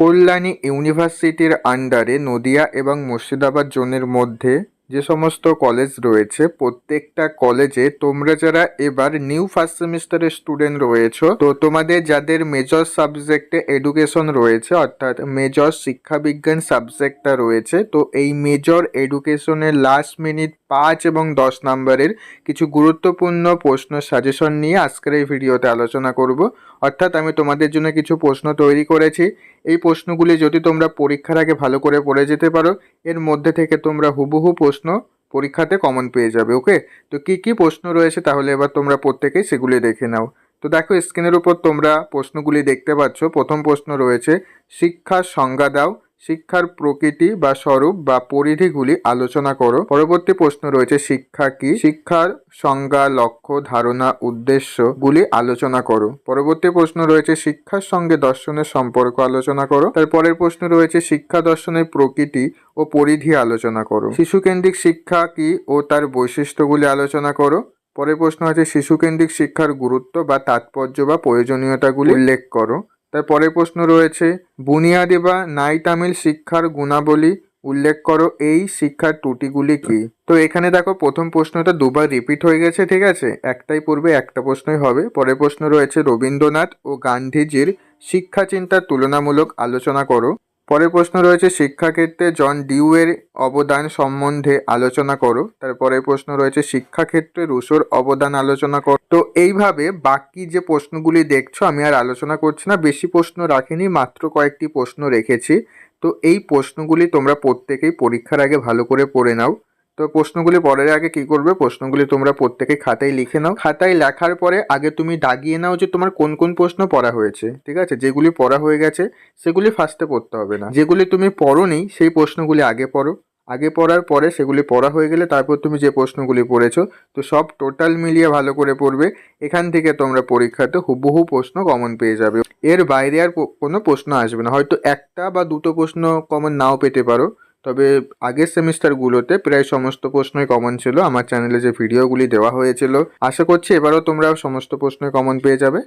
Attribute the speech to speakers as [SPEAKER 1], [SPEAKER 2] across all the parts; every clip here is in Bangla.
[SPEAKER 1] কল্যাণী ইউনিভার্সিটির আন্ডারে নদিয়া এবং মুর্শিদাবাদ জোনের মধ্যে যে সমস্ত কলেজ রয়েছে, প্রত্যেকটা কলেজে তোমরা যারা এবার নিউ ফার্স্ট সেমিস্টারের স্টুডেন্ট রয়েছো, তো তোমাদের যাদের মেজর সাবজেক্টে এডুকেশন রয়েছে, অর্থাৎ মেজর শিক্ষাবিজ্ঞান সাবজেক্টটা রয়েছে, তো এই মেজর এডুকেশনের লাস্ট মিনিট পাঁচ এবং দশ নম্বরের কিছু গুরুত্বপূর্ণ প্রশ্ন সাজেশন নিয়ে আজকের এই ভিডিওতে আলোচনা করব। অর্থাৎ আমি তোমাদের জন্য কিছু প্রশ্ন তৈরি করেছি। এই প্রশ্নগুলি যদি তোমরা পরীক্ষার আগে ভালো করে পড়ে যেতে পারো, এর মধ্যে থেকে তোমরা হুবহু প্রশ্ন পরীক্ষাতে কমন পেয়ে যাবে ওকে তো কি কি প্রশ্ন রয়েছে তাহলে এবার তোমরা প্রত্যেকেই সেগুলি দেখে নাও। তো দেখো স্ক্রিনের উপর তোমরা প্রশ্নগুলি দেখতে পাচ্ছ। প্রথম প্রশ্ন রয়েছে শিক্ষার সংজ্ঞা দাও। শিক্ষার প্রকৃতি বা স্বরূপ বা পরিধিগুলি আলোচনা করো। পরবর্তী প্রশ্ন রয়েছে, শিক্ষা কি? শিক্ষার সংজ্ঞা, লক্ষ্য, ধারণা, উদ্দেশ্যগুলি আলোচনা করো। পরবর্তী প্রশ্ন রয়েছে, শিক্ষার সঙ্গে দর্শনের সম্পর্ক আলোচনা করো। তারপরের প্রশ্ন রয়েছে, শিক্ষা দর্শনের প্রকৃতি ও পরিধি আলোচনা করো। শিশুকেন্দ্রিক শিক্ষা কি ও তার বৈশিষ্ট্যগুলি আলোচনা করো। পরের প্রশ্ন আছে, শিশুকেন্দ্রিক শিক্ষার গুরুত্ব বা তাৎপর্য বা প্রয়োজনীয়তাগুলি উল্লেখ করো। তার পরের প্রশ্ন রয়েছে, বুনিয়াদি বা নাই তামিল শিক্ষার গুণাবলী উল্লেখ করো, এই শিক্ষার ত্রুটিগুলি কি? তো এখানে দেখো, প্রথম প্রশ্নটা দুবার রিপিট হয়ে গেছে, ঠিক আছে? একটাই পূর্বে একটা প্রশ্নই হবে। পরের প্রশ্ন রয়েছে, রবীন্দ্রনাথ ও গান্ধীজির শিক্ষা চিন্তার তুলনামূলক আলোচনা করো। পরের প্রশ্ন রয়েছে, শিক্ষাক্ষেত্রে জন ডিউয়ের অবদান সম্বন্ধে আলোচনা করো। তারপরে প্রশ্ন রয়েছে, শিক্ষাক্ষেত্রে রুশোর অবদান আলোচনা করো। তো এইভাবে বাকি যে প্রশ্নগুলি দেখছ, আমি আর আলোচনা করছি না, বেশি প্রশ্ন রাখিনি, মাত্র কয়েকটি প্রশ্ন রেখেছি। তো এই প্রশ্নগুলি তোমরা প্রত্যেকেই পরীক্ষার আগে ভালো করে পড়ে নাও। তো প্রশ্নগুলি পড়ার আগে কি করবে? প্রশ্নগুলি তোমরা প্রত্যেকে খাতায় লিখে নাও। খাতায় লেখার পরে আগে তুমি দাগিয়ে নাও যে তোমার কোন কোন প্রশ্ন পড়া হয়েছে, ঠিক আছে? যেগুলি পড়া হয়ে গেছে, সেগুলি ফার্স্টে পড়তে হবে না। যেগুলি তুমি পড়োনি, সেই প্রশ্নগুলি আগে পড়ো। আগে পড়ার পরে সেগুলি পড়া হয়ে গেলে তারপর তুমি যে প্রশ্নগুলি পড়েছো, তো সব টোটাল মিলিয়ে ভালো করে পড়বে। এখান থেকে তোমরা পরীক্ষাতে হুবহু প্রশ্ন কমন পেয়ে যাবে। এর বাইরে আর কোনো প্রশ্ন আসবে না। হয়তো একটা বা দুটো প্রশ্ন কমন নাও পেতে পারো। তবে আগের সেমিস্টারগুলোতে প্রায় সমস্ত প্রশ্নই কমন ছিল। আমার চ্যানেলে যে ভিডিওগুলি দেওয়া হয়েছিল, আশা করছি এবারও তোমরা সমস্ত প্রশ্নই কমন পেয়ে যাবে।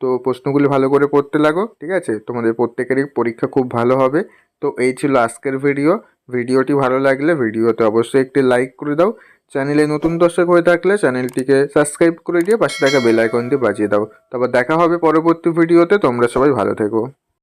[SPEAKER 1] তো প্রশ্নগুলি ভালো করে পড়তে লাগো, ঠিক আছে? তোমাদের প্রত্যেকেরই পরীক্ষা খুব ভালো হবে। তো এই ছিল আজকের ভিডিও ভিডিওটি ভালো লাগলে ভিডিওতে অবশ্যই একটি লাইক করে দাও। চ্যানেলে নতুন দর্শক হয়ে থাকলে চ্যানেলটিকে সাবস্ক্রাইব করে দিয়ে পাশে থাকা বেল আইকনটি বাজিয়ে দাও। তারপর দেখা হবে পরবর্তী ভিডিওতে তোমরা সবাই ভালো থেকো।